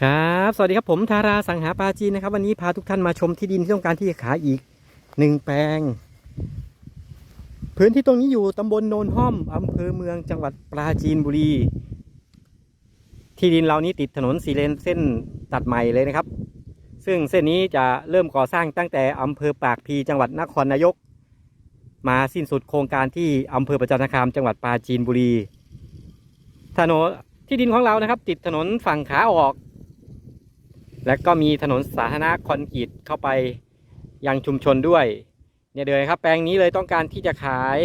ครับ สวัสดีครับผมธาราสังหาปาจีนนะครับ วันนี้พาทุกท่านมาชมที่ดินที่ต้องการที่จะขายอีกหนึ่งแปลง พื้นที่ตรงนี้อยู่ตำบลโนนห้อมอำเภอเมืองจังหวัดปราจีนบุรี ที่ดินเรานี้ติดถนนสีเลนเส้นตัดใหม่เลยนะครับ ซึ่งเส้นนี้จะเริ่มก่อสร้างตั้งแต่อำเภอปากพีจังหวัดนครนายก มาสิ้นสุดโครงการที่อำเภอประจันตคามจังหวัดปราจีนบุรีถนนที่ดินของเรานะครับ ติดถนนฝั่งขาออก และก็มีถนนสาธารณะคอนกรีตเข้าไปยังชุมชนด้วย เนี่ยเลยครับแปลงนี้เลยต้องการที่จะขาย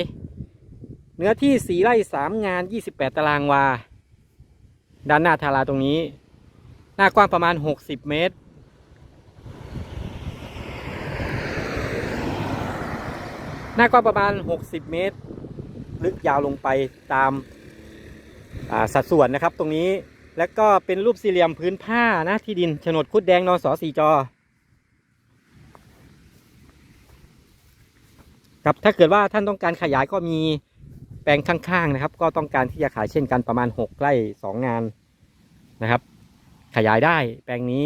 เนื้อที่สีไร่สามงาน 28 ตารางวา ด้านหน้าทาราตรงนี้ หน้ากว้างประมาณ 60 เมตร หน้ากว้างประมาณ 60 เมตร ลึกยาวลงไปตามาสัดส่วนนะครับตรงนี้ แล้วก็เป็นรูปสี่เหลี่ยมพื้นผ้านะที่ดินโฉนดคุดแดงนสสีจอครับถ้าเกิดว่าท่านต้องการขยายก็มีแปลงข้างๆนะครับ ก็ต้องการที่จะขายเช่นกันประมาณ 6ไร่2งานนะครับ ขยายได้แปลงนี้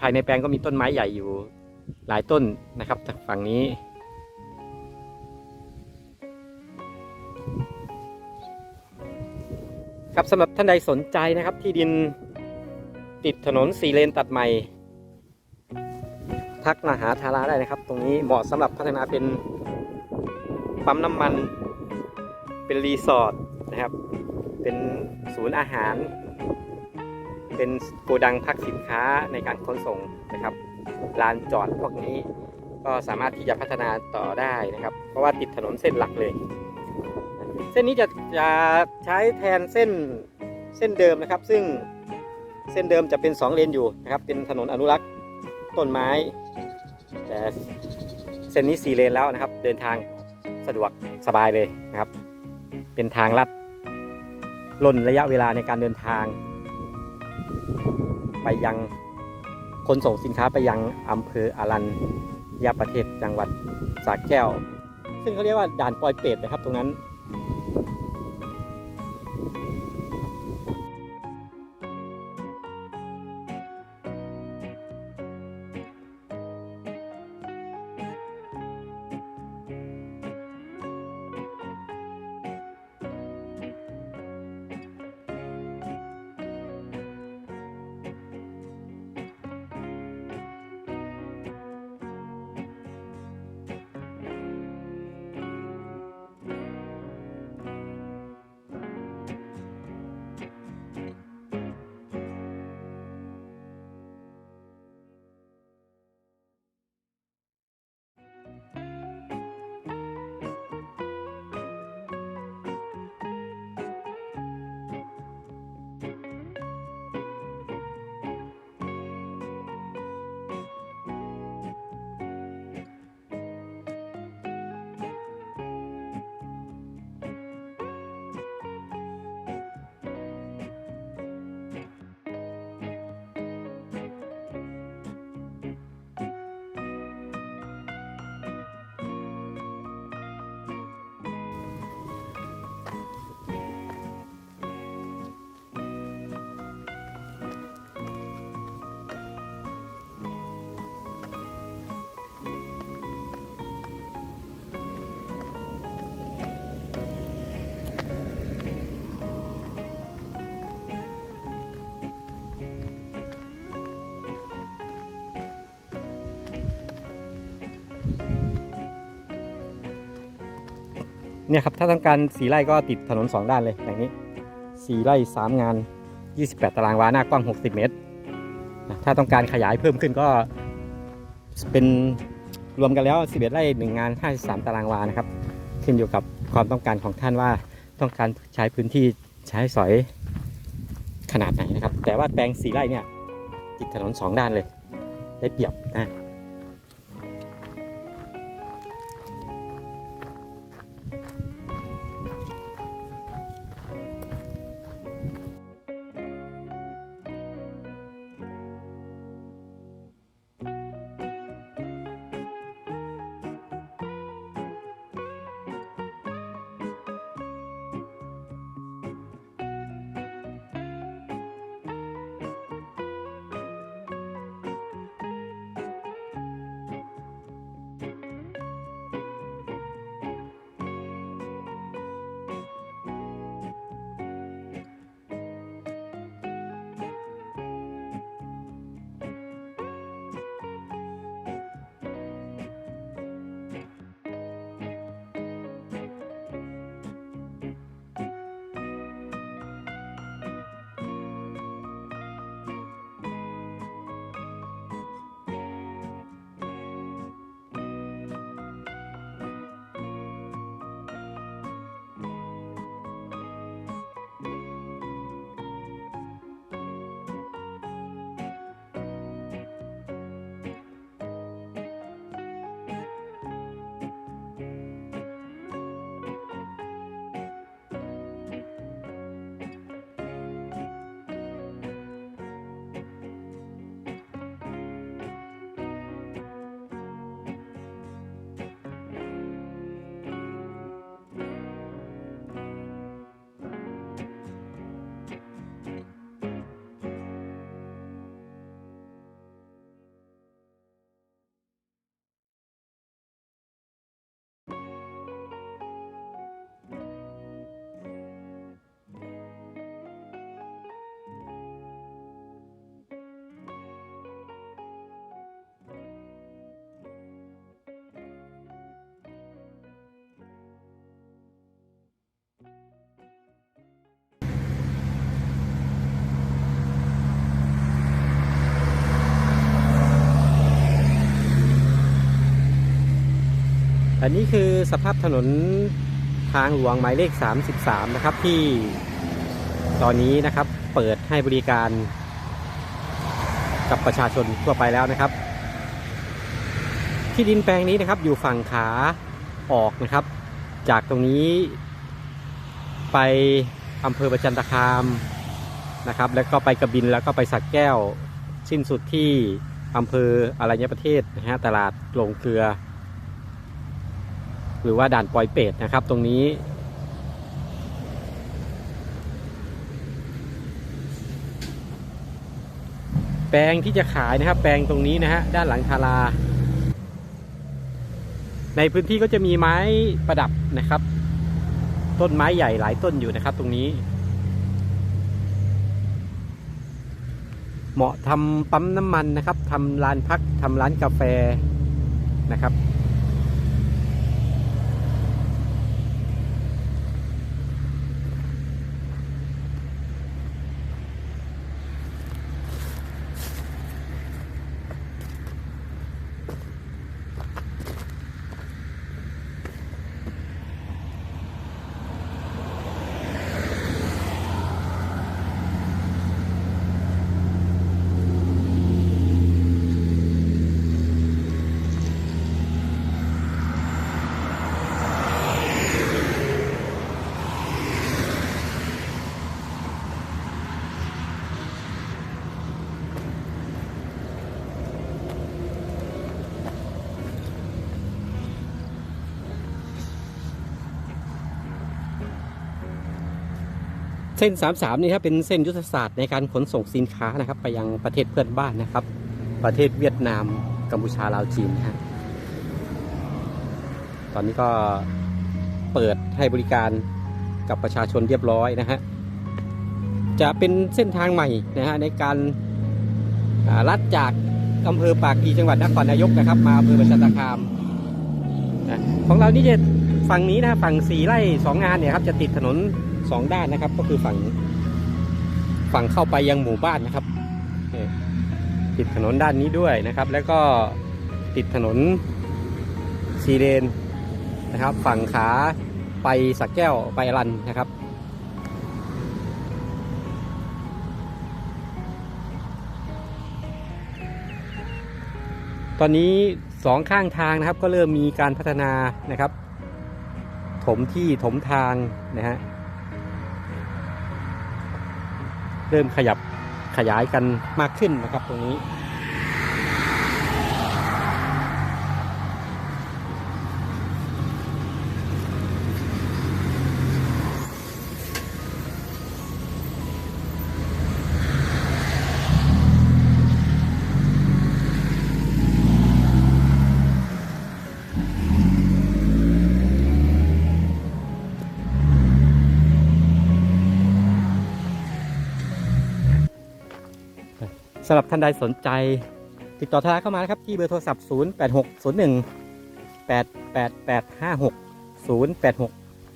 ภายในแปลงก็มีต้นไม้ใหญ่อยู่หลายต้นนะครับจากฝั่งนี้ ครับสำหรับท่านใดสนใจนะครับที่ดินติดถนนสี่เลนตัดใหม่ ทักมาหาทาราได้นะครับ ตรงนี้เหมาะสำหรับพัฒนาเป็นปั๊มน้ำมัน เป็นรีสอร์ทนะครับ เป็นศูนย์อาหาร เป็นโกดังพักสินค้าในการขนส่งนะครับลานจอดพวกนี้ก็สามารถที่จะพัฒนาต่อได้นะครับ เพราะว่าติดถนนเส้นหลักเลย เส้นนี้จะจะใช้แทนเส้นเส้นเดิมนะครับ ซึ่งเส้นเดิมจะเป็น 2 เลนอยู่นะครับ เป็นถนนอนุรักษ์ต้นไม้ แต่เส้นนี้ 4 เลนแล้วนะครับ เดินทางสะดวกสบายเลยนะครับ เป็นทางลัดล่นระยะเวลาในการเดินทาง ไปยังขนส่งสินค้าไปยังอำเภออารัญญประเทศจังหวัดสระแก้ว ซึ่งเขาเรียกว่าด่านปลอยเป็ดนะครับตรงนั้น เนี่ยครับถ้าต้องการสีไร่ก็ติดถนนสองด้านเลยอย่างนี้สีไร่สามงาน 28 ตารางวาหน้ากว้าง 60 เมตรนะถ้าต้องการขยายเพิ่มขึ้นก็เป็นรวมกันแล้ว 11 ไร่ 1 งาน 53 ตารางวานะครับ ขึ้นอยู่กับความต้องการของท่านว่าต้องการใช้พื้นที่ใช้สอยขนาดไหนนะครับ แต่ว่าแปลงสีไร่เนี่ยติดถนนสองด้านเลย ได้เปรียบนะ อันนี้คือสภาพถนนทางหลวงหมายเลข 33 นะครับ ที่ตอนนี้นะครับเปิดให้บริการกับประชาชนทั่วไปแล้วนะครับ ที่ดินแปลงนี้นะครับอยู่ฝั่งขาออกนะครับ จากตรงนี้ไปอำเภอประจันตคามนะครับ แล้วก็ไปกระบินแล้วก็ไปสักแก้ว สิ้นสุดที่อำเภออรัญญประเทศนะฮะตลาดโรงเกลือ หรือว่าด่านปอยเป็ดนะครับ ตรงนี้ แปลงที่จะขายนะครับ แปลงตรงนี้นะฮะด้านหลังทาราในพื้นที่ก็จะมีไม้ประดับนะครับ ต้นไม้ใหญ่หลายต้นอยู่นะครับ ตรงนี้ เหมาะทำปั๊มน้ำมันนะครับทำร้านพักทำร้านกาแฟนะครับ ส้น 33 นี่ครับเป็นเส้นยุทธศาสตร์ในการขนส่งสินค้านะครับ ไปยังประเทศเพื่อนบ้านนะครับ ประเทศเวียดนามกัมพูชาลาวจีนนะฮะตอนนี้ก็เปิดให้บริการกับประชาชนเรียบร้อยนะฮะจะเป็นเส้นทางใหม่นะฮะในการลัดจากอำเภอปากพีจังหวัดนครนายกนะครับ มาอำเภอประจันตคามนะของเรานี่จะฝั่งนี้นะฝั่งสีไร่สองงานเนี่ยครับจะติดถนน สองด้านนะครับ ก็คือฝั่งฝั่งเข้าไปยังหมู่บ้านนะครับติดถนนด้านนี้ด้วยนะครับ แล้วก็ติดถนนซีเลนนะครับ ฝั่งขาไปสักแก้วไปรันนะครับตอนนี้สองข้างทางนะครับก็เริ่มมีการพัฒนานะครับ ถมที่ถมทางนะฮะ เริ่มขยับขยายกันมากขึ้นนะครับตรงนี้ สำหรับท่านใดสนใจ ติดต่อทางเข้ามานะครับ ที่เบอร์โทรศัพท์ 0 8 6 0 1 8 8 8 5 6 0 8 6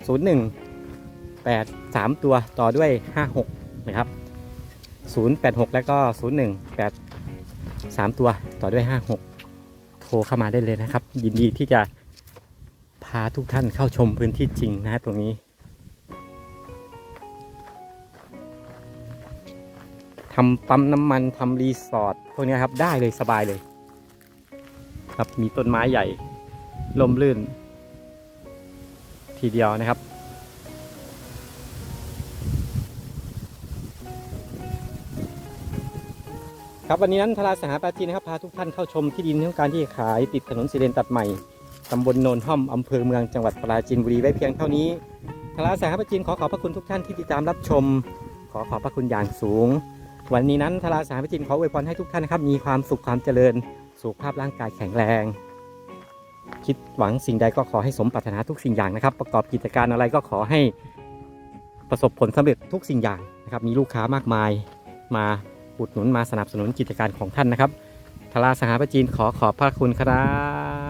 0 1 8 3 ตัวต่อด้วย 56 นะครับ 0 8 6 แล้วก็ 0 1 8 3 ตัวต่อด้วย 56 โทรเข้ามาได้เลยนะครับ ยินดีที่จะพาทุกท่านเข้าชมพื้นที่จริงนะฮะตรงนี้ ทำปั๊มน้ำมันทำรีสอร์ทพวกนี้ครับได้เลยสบายเลย ครับมีต้นไม้ใหญ่ลมลื่น ทีเดียวนะครับ ครับวันนี้นั้นทราสหาปาจีนนะครับพาทุกท่านเข้าชมที่ดินที่ต้องการที่ขายติดถนนสีเลนตัดใหม่ตำบลโนนห้อมอำเภอเมืองจังหวัดปราจีนบุรีไว้เพียงเท่านี้ทราสหาปาจีนขอขอบพระคุณทุกท่านที่ติดตามรับชม ขอขอบพระคุณอย่างสูง วันนี้นั้นทาราสารพิจินขออวยพรให้ทุกท่านนะครับ มีความสุขความเจริญ สุขภาพร่างกายแข็งแรง คิดหวังสิ่งใดก็ขอให้สมปรารถนาทุกสิ่งอย่างนะครับ ประกอบกิจการอะไรก็ขอให้ประสบผลสำเร็จทุกสิ่งอย่างนะครับ มีลูกค้ามากมายมาอุดหนุนมาสนับสนุนกิจการของท่านนะครับทาราสหประจีนขอขอบพระคุณครับ